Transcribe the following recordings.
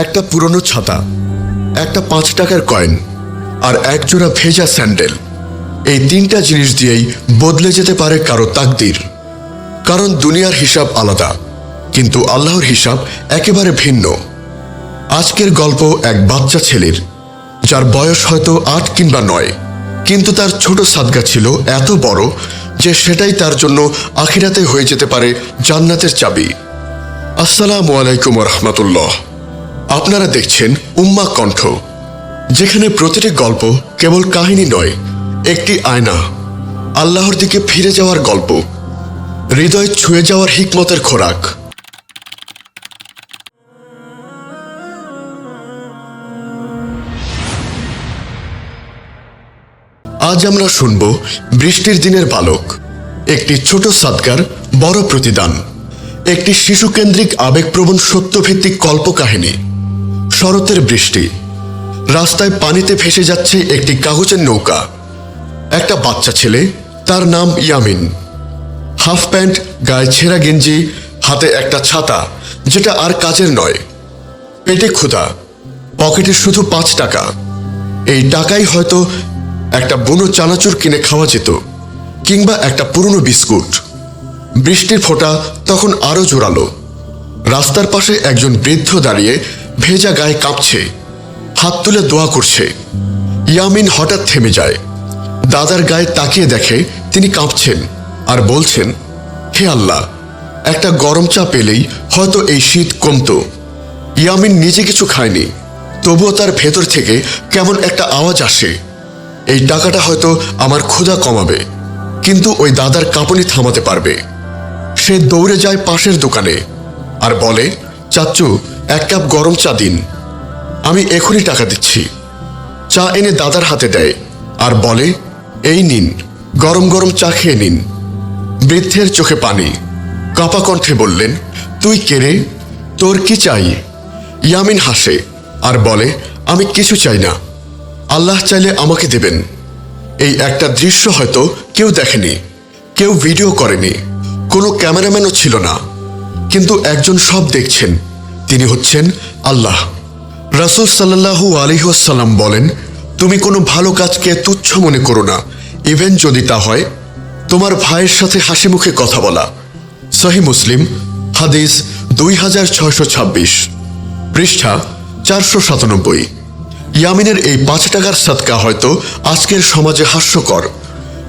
একটা পুরনো ছাতা, একটা পাঁচ টাকার কয়েন আর একজোড়া ভেজা স্যান্ডেল। এই তিনটা জিনিস দিয়েই বদলে যেতে পারে কারও তাকদির। কারণ দুনিয়ার হিসাব আলাদা, কিন্তু আল্লাহর হিসাব একেবারে ভিন্ন। আজকের গল্প এক বাচ্চা ছেলের, যার বয়স হয়তো আট কিংবা নয়, কিন্তু তার ছোট সাদগা ছিল এত বড় যে সেটাই তার জন্য আখিরাতে হয়ে যেতে পারে জান্নাতের চাবি। আসসালামু আলাইকুম রহমতুল্লাহ। আপনারা দেখছেন উম্মা কণ্ঠ, যেখানে প্রতিটি গল্প কেবল কাহিনী নয়, একটি আয়না। আল্লাহর দিকে ফিরে যাওয়ার গল্প, হৃদয় ছুঁয়ে যাওয়ার হিকমতের খোরাক। আজ আমরা শুনব বৃষ্টির দিনের বালক, একটি ছোট সাদকার বড় প্রতিদান, একটি শিশুকেন্দ্রিক আবেগপ্রবণ সত্যভিত্তিক কল্পকাহিনী। শরতের বৃষ্টি। রাস্তায় পানিতে ভেসে যাচ্ছে একটি কাগজের নৌকা। একটা বাচ্চা ছেলে, তার নাম ইয়ামিন। হাফ প্যান্ট, গায়ে ছেঁড়া গেঞ্জি, হাতে একটা ছাতা, যেটা আর কাজের নয়। পেটে ক্ষুধা, পকেটে শুধু পাঁচ টাকা। এই টাকাই হয়তো একটা বুনো চানাচুর কিনে খাওয়া যেত, কিংবা একটা পুরনো বিস্কুট। বৃষ্টির ফোঁটা তখন আরও জোরালো। রাস্তার পাশে একজন বৃদ্ধ দাঁড়িয়ে ভেজা গায়ে কাঁপছে, হাত তুলে দোয়া করছে। ইয়ামিন হঠাৎ থেমে যায়। দাদার গায়ে তাকিয়ে দেখে তিনি কাঁপছেন আর বলছেন, হে আল্লাহ, একটা গরম চা পেলেই হয়তো এই শীত কমতো। ইয়ামিন নিজে কিছু খায়নি, তবুও তার ভেতর থেকে কেমন একটা আওয়াজ আসে। এই টাকাটা হয়তো আমার ক্ষুধা কমাবে, কিন্তু ওই দাদার কাঁপুনি থামাতে পারবে। সে দৌড়ে যায় পাশের দোকানে আর বলে চাচ্চু এক কাপ গরম চা দিন। আমি এখনই টাকা দিচ্ছি। চা এনে দাদার হাতে দেয় আর বলে, এই নিন, গরম গরম চা খেয়ে নিন। বৃদ্ধের চোখে পানি। কাপা কণ্ঠে বললেন, তুই কেড়ে তোর কি চাই? ইয়ামিন হাসে আর বলে, আমি কিছু চাই না। আল্লাহ চাইলে আমাকে দেবেন। এই একটা দৃশ্য হয়তো কেউ দেখেনি, কেউ ভিডিও করেনি, কোনো ক্যামেরাম্যানও ছিল না। কিন্তু একজন সব দেখছেন। তিনি হচ্ছেন আল্লাহ। রাসুল সাল্লাহু আলিহাসাল্লাম বলেন, তুমি কোনো ভালো কাজকে তুচ্ছ মনে করো না। ইভেন যদি তা হয়, তোমার ভাইয়ের সাথে হাসি মুখে কথা বলা। সহি মুসলিম, হাদিস দুই হাজার ছয়শো ছাব্বিশ, পৃষ্ঠা চারশো সাতানব্বই। ইয়ামিনের এই পাঁচ টাকার সাদকা হয়তো আজকের সমাজে হাস্যকর,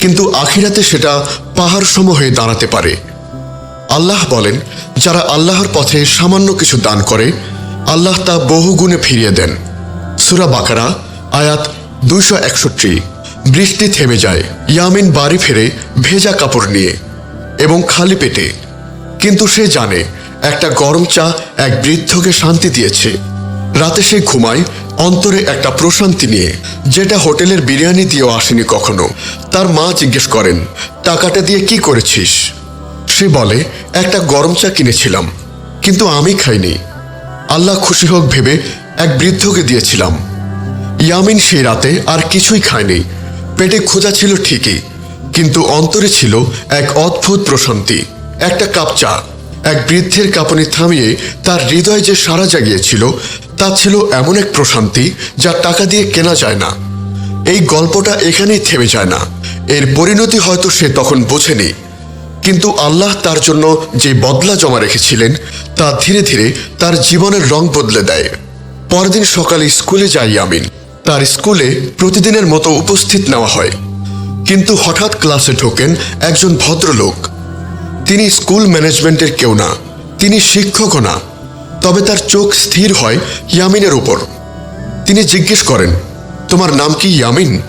কিন্তু আখিরাতে সেটা পাহাড় সম হয়ে দাঁড়াতে পারে। আল্লাহ বলেন, যারা আল্লাহর পথে সামান্য কিছু দান করে, আল্লাহ তা বহু গুণে ফিরিয়ে দেন। সুরা বাকারা, আয়াত দুইশো একষট্টি। বৃষ্টি থেমে যায়, ইয়ামিন বাড়ি ফেরে ভেজা কাপড় নিয়ে এবং খালি পেটে। কিন্তু সে জানে, একটা গরম চা এক বৃদ্ধকে শান্তি দিয়েছে। রাতে সে ঘুমায় অন্তরে একটা প্রশান্তি নিয়ে, যেটা হোটেলের বিরিয়ানি দিয়েও আসেনি কখনো। তার মা জিজ্ঞেস করেন, টাকাটা দিয়ে কি করেছিস? সে বলে, একটা গরম চা কিনেছিলাম, কিন্তু আমি খাইনি। আল্লাহ খুশি হোক ভেবে এক বৃদ্ধকে দিয়েছিলাম। ইয়ামিন সেই রাতে আর কিছুই খায়নি। পেটে ক্ষুধা ছিল ঠিকই, কিন্তু অন্তরে ছিল এক অদ্ভুত প্রশান্তি। একটা কাপ চা। এক বৃদ্ধের কাঁপুনি থামিয়ে তার হৃদয় যে সারা জাগিয়েছিল, তা ছিল এমন এক প্রশান্তি যা টাকা দিয়ে কেনা যায় না। এই গল্পটা এখানেই থেমে যায় না। এর পরিণতি হয়তো সে তখন বোঝেনি। কিন্তু আল্লাহ তার জন্য যে বদলা জমা রেখেছিলেন, তা ধীরে ধীরে তার জীবনের রং বদলে দেয়। পরদিন সকালে স্কুলে যায় ইয়ামিন তার স্কুলে প্রতিদিনের মতো উপস্থিত নেওয়া হয়। কিন্তু হঠাৎ ক্লাসে ঢোকেন একজন ভদ্রলোক। তিনি স্কুল ম্যানেজমেন্টের কেউ না, তিনি শিক্ষকও না। তবে তার চোখ স্থির হয় ইয়ামিনের উপর। তিনি জিজ্ঞেস করেন, তোমার নাম কি ইয়ামিন?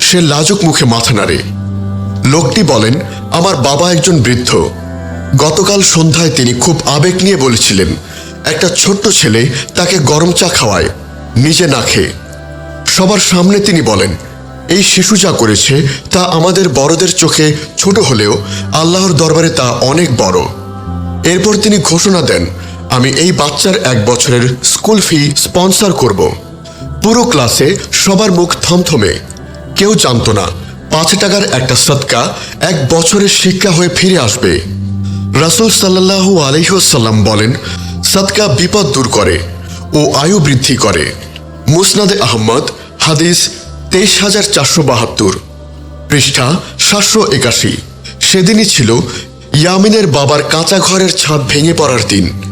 সে লাজুক মুখে মাথা নাড়ে। লোকটি বলেন আমার বাবা একজন বৃদ্ধ। গতকাল সন্ধ্যায় তিনি খুব আবেগ নিয়ে বলেছিলেন, একটা ছোট্ট ছেলে তাকে গরম চা খাওয়ায়, নিজে না খেয়ে। সবার সামনে তিনি বলেন, এই শিশু যা করেছে তা আমাদের বড়দের চোখে ছোট হলেও আল্লাহর দরবারে তা অনেক বড়। এরপর তিনি ঘোষণা দেন, আমি এই বাচ্চার এক বছরের স্কুল ফি স্পন্সর করব। পুরো ক্লাসে সবার মুখ থমথমে, কেউ জানতো না পাঁচ টাকার একটা সৎকা এক বছরের শিক্ষা হয়ে ফিরে আসবে। রাসুল সাল্লাহু আলহ্লাম বলেন সৎকা বিপদ দূর করে ও আয়ু বৃদ্ধি করে। মুসনাদে আহমদ, হাদিস তেইশ হাজার চারশো বাহাত্তর, পৃষ্ঠা সাতশো একাশি। সেদিনই ছিল ইয়ামিনের বাবার কাঁচা ঘরের ছাদ ভেঙে পড়ার দিন।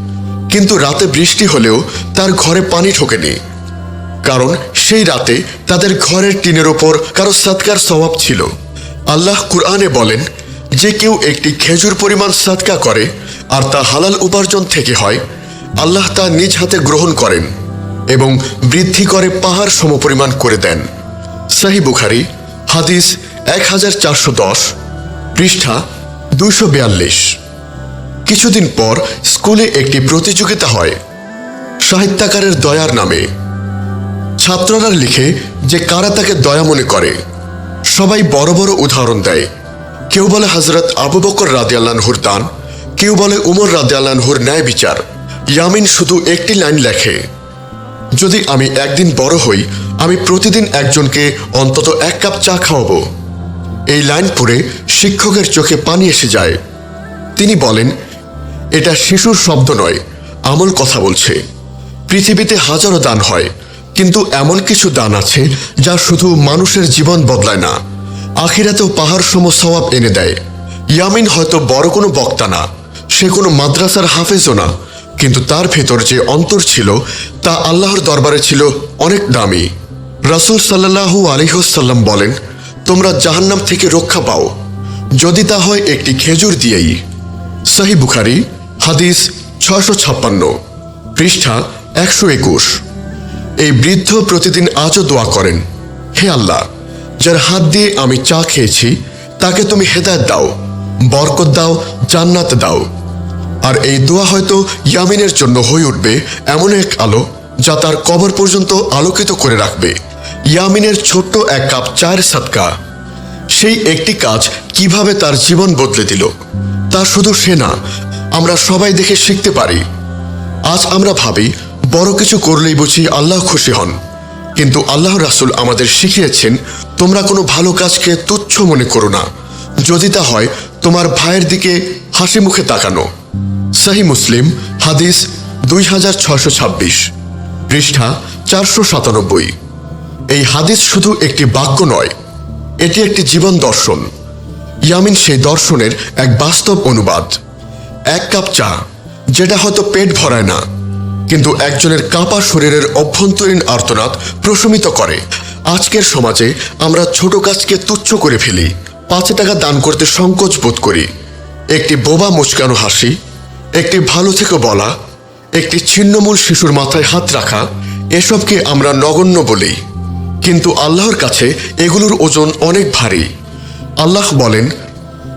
কিন্তু রাতে বৃষ্টি হলেও তার ঘরে পানি ঠোকেনি কারণ সেই রাতে তাদের ঘরের টিনের ওপর কারও সৎকার স্বভাব ছিল। আল্লাহ কুরআনে বলেন, যে কেউ একটি খেজুর পরিমাণ সৎকা করে আর তা হালাল উপার্জন থেকে হয়, আল্লাহ তা নিজ হাতে গ্রহণ করেন এবং বৃদ্ধি করে পাহাড় সমপরিমাণ করে দেন। সাহি বুখারি, হাদিস এক হাজার চারশো দশ, পৃষ্ঠা দুইশো বিয়াল্লিশ। কিছুদিন পর স্কুলে একটি প্রতিযোগিতা হয়, সাহিত্যাকারের দয়ার নামে। ছাত্ররা লিখে যে কারা তাকে দয়া মনে করে, সবাই বড় বড় উদাহরণ দেয়। কেউ বলে হজরত আবু বকর রাদিয়াল্লানহুর দান, কেউ বলে উমর রাদিয়াল্লানহুর ন্যায় বিচার। ইয়ামিন শুধু একটি লাইন লেখে, যদি আমি একদিন বড় হই, আমি প্রতিদিন একজনকে অন্তত এক কাপ চা খাওয়াবো। এই লাইন পড়ে শিক্ষকের চোখে পানি এসে যায়। তিনি বলেন, এটা শিশুর শব্দ নয়, আমল কথা বলছে। পৃথিবীতে হাজারো দান হয় কিন্তু এমন কিছু দান আছে যা শুধু মানুষের জীবন বদলায় না, আখিরাতেও পাহাড় সম সওয়াব এনে দেয়। ইয়ামিন হয়তো বড় কোনো বক্তা না, সে কোনো মাদ্রাসার হাফেজও না, কিন্তু তার ভেতর যে অন্তর ছিল, তা আল্লাহর দরবারে ছিল অনেক দামি। রাসূল সাল্লাল্লাহু আলিহসাল্লাম বলেন, তোমরা জাহান্নাম থেকে রক্ষা পাও। যদি তা হয় একটি খেজুর দিয়েই। সাহি বুখারি, হাদিস ছয়শো ছাপ্পান্ন, পৃষ্ঠা একশো একুশ। এই বৃদ্ধ প্রতিদিন আজও দোয়া করেন, হে আল্লাহ, যার হাত দিয়ে আমি চা খেয়েছি, তাকে তুমি হেদায়ত দাও, বরকত দাও, জান্নাত দাও। আর এই দোয়া হয়তো ইয়ামিনের জন্য হয়ে উঠবে এমন এক আলো যা তার কবর পর্যন্ত আলোকিত করে রাখবে। ইয়ামিনের ছোট্ট এক কাপ চায়ের সাতকা সেই একটি কাজ কীভাবে তার জীবন বদলে দিল, তা শুধু সে না, আমরা সবাই দেখে শিখতে পারি। আজ আমরা ভাবি বড় কিছু করলেই বুঝি আল্লাহ খুশি হন। কিন্তু আল্লাহ রাসুল আমাদের শিখিয়েছেন, তোমরা কোনো ভালো কাজকে তুচ্ছ মনে করো না। যদি তা হয়, তোমার ভাইয়ের দিকে হাসি মুখে তাকানো। সাহি মুসলিম, হাদিস দুই হাজার ছশো ছাব্বিশ, পৃষ্ঠা চারশো সাতানব্বই। এই হাদিস শুধু একটি বাক্য নয়, এটি একটি জীবন দর্শন। ইয়ামিন সেই দর্শনের এক বাস্তব অনুবাদ। এক কাপ চা, যেটা হয়তো পেট ভরায় না কিন্তু একজনের কাঁপা শরীরের অভ্যন্তরীণ আর্তনাদ প্রশমিত করে। আজকের সমাজে আমরা ছোট কাজকে তুচ্ছ করে ফেলি, পাঁচ টাকা দান করতে সংকোচ বোধ করি। একটি বোবা মুচকানো হাসি, একটি ভালো থেকে বলা, একটি ছিন্নমূল শিশুর মাথায় হাত রাখা, এসবকে আমরা নগণ্য বলি। কিন্তু আল্লাহর কাছে এগুলোর ওজন অনেক ভারী। আল্লাহ বলেন,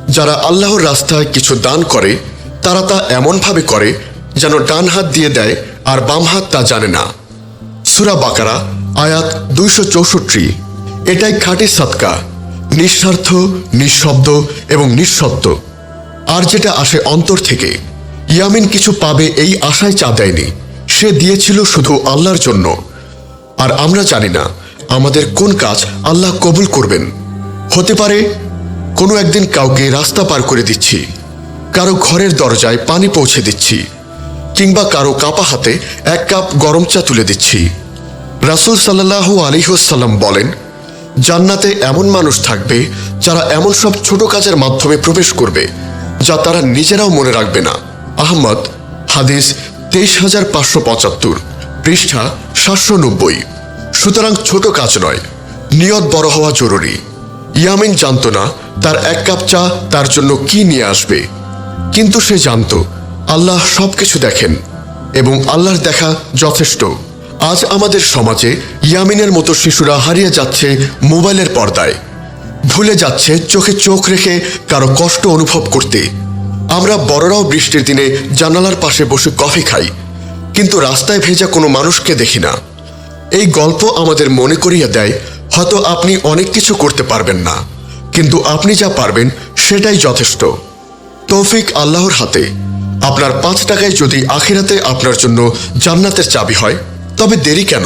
যারা আল্লাহর রাস্তায় কিছু দান করে, তারা তা এমনভাবে করে যেন ডান হাত দিয়ে দেয় আর বাম হাত তা জানে না। সুরা বাকারা, আয়াত দুইশো চৌষট্টি। এটাই খাঁটি সৎকা, নিঃস্বার্থ, নিঃশব্দ এবং নিঃশব্দ। আর যেটা আসে অন্তর থেকে, ইয়ামিন কিছু পাবে এই আশায় চা দেয়নি। সে দিয়েছিল শুধু আল্লাহর জন্য। আর আমরা জানি না আমাদের কোন কাজ আল্লাহ কবুল করবেন। হতে পারে কোনো একদিন কাউকে রাস্তা পার করে দিচ্ছি, কারও ঘরের দরজায় পানি পৌঁছে দিচ্ছি। কিংবা কারও কাপা হাতে এক কাপ গরম চা তুলে দিচ্ছি। রাসুল সাল্লাহ আলিহাসাল্লাম বলেন, জান্নাতে এমন মানুষ থাকবে যারা এমন সব ছোট কাজের মাধ্যমে প্রবেশ করবে, যা তারা নিজেরাও মনে রাখবে না। আহমদ, হাদিস তেইশ হাজার পাঁচশো পঁচাত্তর, পৃষ্ঠা সাতশো নব্বই। সুতরাং ছোট কাজ নয়, নিয়ত বড় হওয়া জরুরি। ইয়ামিন জানত না তার এক কাপ চা তার জন্য কি নিয়ে আসবে। কিন্তু সে জানত আল্লাহ সবকিছু দেখেন এবং আল্লাহর দেখা যথেষ্ট। আজ আমাদের সমাজে ইয়ামিনের মতো শিশুরা হারিয়ে যাচ্ছে মোবাইলের পর্দায়। ভুলে যাচ্ছে চোখে চোখ রেখে কারও কষ্ট অনুভব করতে। আমরা বড়রাও বৃষ্টির দিনে জানালার পাশে বসে কফি খাই, কিন্তু রাস্তায় ভেজা কোনো মানুষকে দেখি না। এই গল্প আমাদের মনে করিয়ে দেয়, হয়তো আপনি অনেক কিছু করতে পারবেন না, কিন্তু আপনি যা পারবেন সেটাই যথেষ্ট। তৌফিক আল্লাহর হাতে। আপনার পাঁচ টাকায় যদি আখিরাতে আপনার জন্য জান্নাতের চাবি হয়, তবে দেরি কেন?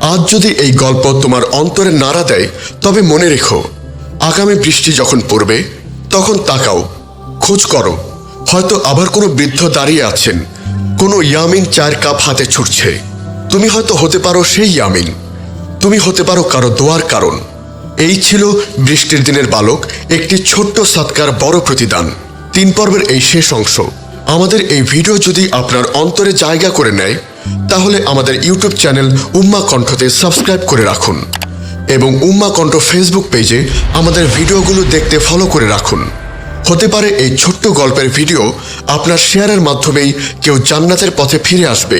আজ যদি এই গল্প তোমার অন্তরে নাড়া দেয়, তবে মনে রেখো, আগামী বৃষ্টি যখন পড়বে, তখন তাকাও, খোঁজ করো। হয়তো আবার কোনো বৃদ্ধ দাঁড়িয়ে আছেন, কোনো ইয়ামিন চায়ের কাপ হাতে ছুটছে। তুমি হয়তো হতে পারো সেই ইয়ামিন। তুমি হতে পারো কারও দোয়ার কারণ। এই ছিল বৃষ্টির দিনের বালক, একটি ছোট্ট সাতকার বড় প্রতিদান। তিন পর্বের এই শেষ অংশ। আমাদের এই ভিডিও যদি আপনার অন্তরে জায়গা করে নেয়, তাহলে আমাদের ইউটিউব চ্যানেল উম্মা কণ্ঠতে সাবস্ক্রাইব করে রাখুন এবং উম্মা কণ্ঠ ফেসবুক পেজে আমাদের ভিডিওগুলো দেখতে ফলো করে রাখুন। হতে পারে এই ছোট্ট গল্পের ভিডিও আপনার শেয়ারের মাধ্যমেই কেউ জান্নাতের পথে ফিরে আসবে।